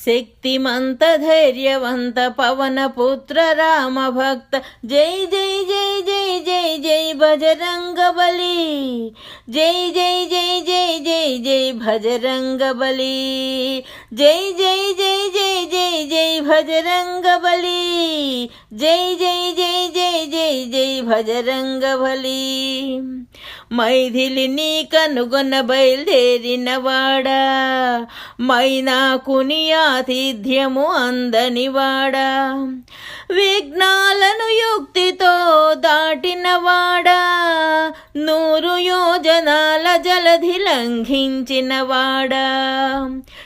శక్తిమంత ధైర్యవంత పవన పుత్ర రామ భక్త జై జై జై జై జై జై బజరంగ బలి జై జై జై జై జై జై భజరంగ బలి జై జై జై జై జై భజరంగబలి. జై జై జై జై జై జై భజరంగబలి. మైథిలి మైథిలిని కనుగొన బయలుదేరిన వాడా. మైనాకుని ఆతిథ్యము అందనివాడా. వాడా జలధి లంఘించిన వాడా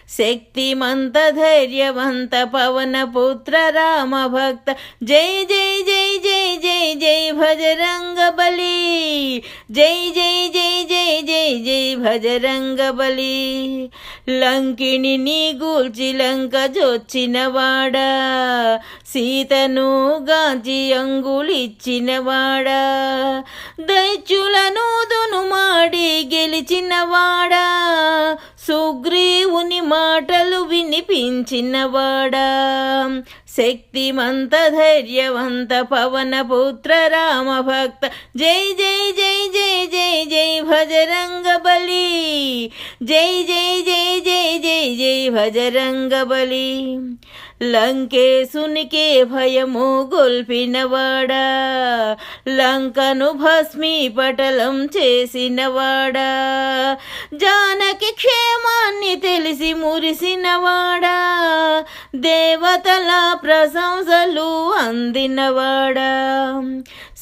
శక్తిమంత ధైర్యవంత పవన పుత్ర రామ భక్త జై జై జై జై జై జై భజరంగ బలి. జై జై జై జై జై జై భజరంగ బలి. లంకిణి నీ గూల్చి లంక జొచ్చినవాడా. సీతను గాంచి అంగులిచ్చినవాడా. వాడా దైత్యులను దునుమాడి గెలిచిన వాడా సుగ్రీవుని మాటలు వినిపించినవాడా? శక్తిమంత ధైర్యవంత పవన పుత్ర రామ భక్త జై జై జై జై జై జై భజరంగ బలి జై జై జై జై భజరంగబలి లంకేశునికే భయము గొల్పినవాడా. లంకను భస్మీ పటలం చేసినవాడా. జానకి క్షేమాన్ని తెలిసి మురిసినవాడా. దేవతల ప్రశంసలు అందినవాడా.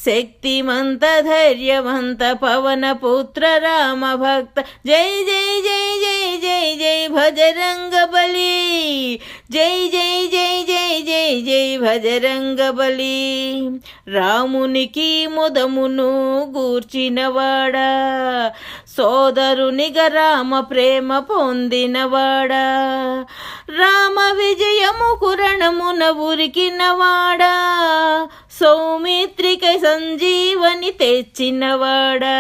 శక్తిమంత ధైర్యవంత పవన పుత్ర రామ భక్త జై జై జై జై జై జై భజరంగ బలి జై జై జై జై జై జై భజరంగ బలి రామునికి ముదమును గూర్చినవాడా సోదరునిగా రామ ప్రేమ పొందినవాడా రామ విజయము కురణమున ఉరికినవాడా సౌమిత్రిక సంజీవని తెచ్చినవాడా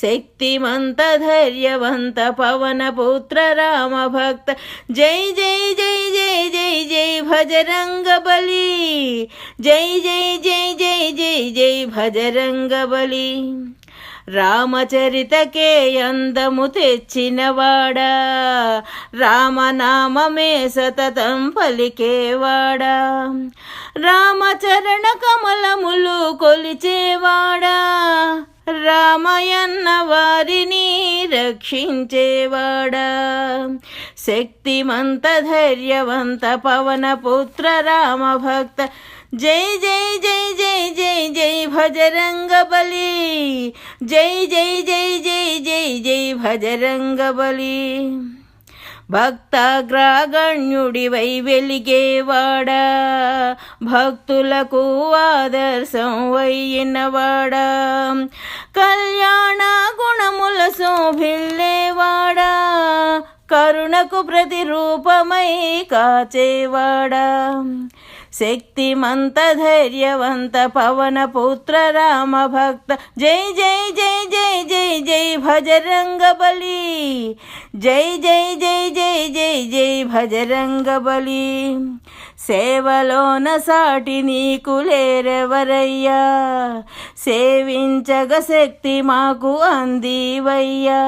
శక్తిమంత ధైర్యవంత పవన పుత్ర రామ భక్త జై జై జై జై జై జై భజరంగ బలి జై జై జై జై జై జై భజరంగ బలి రామచరితకే అందము తెచ్చినవాడా. రామనామమే సతతం పలికేవాడా. రామచరణ కమలములు కొలిచేవాడా. రామయన్న వారిని రక్షించేవాడా. శక్తిమంత ధైర్యవంత పవన పుత్ర రామభక్త జై జై జై జై జై జై భజరంగ బలి. జై జై జై జై జై జై భజరంగ బలి. భక్తగ్రాగణ్యుడివై వెలిగేవాడా. భక్తులకు ఆదర్శం వయ్యినవాడా కళ్యాణ గుణముల శోభిల్లేవాడా. కరుణకు ప్రతిరూపమై కాచేవాడా. శక్తిమంత ధైర్యవంత పవన పుత్ర రామ భక్త జై జై జై జై జై జై భజరంగ బలి. జై జై జై జై జై జై భజరంగ బలి. సేవలోన సాటి నీకు లేరెవరయ్యా? సేవించగ శక్తి మాకు అందివయ్యా.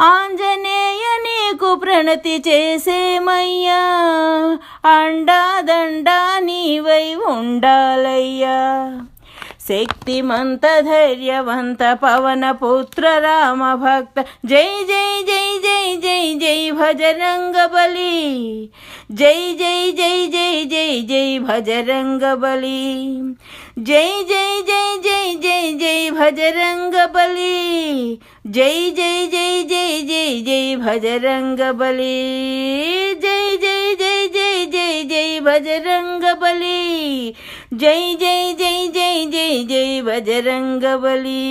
ఆంజనేయ నీకు ప్రణతి చేసేమయ్యా? అండాదండా నీవై ఉండాలయ్యా శక్తిమంత ధైర్యవంత పవన పుత్ర రామ భక్త జై జై జై జై జై జై భజరంగ బలి జై జై జై జై జై జై భజరంగ బలి జై జై జై జై జై జై భజరంగ బలి జై జై జై జై జై జై భజరంగ బలి జై జై జై జై జై జై భజరంగ బలి జై జై జై జై జై జై భజరంగ బలి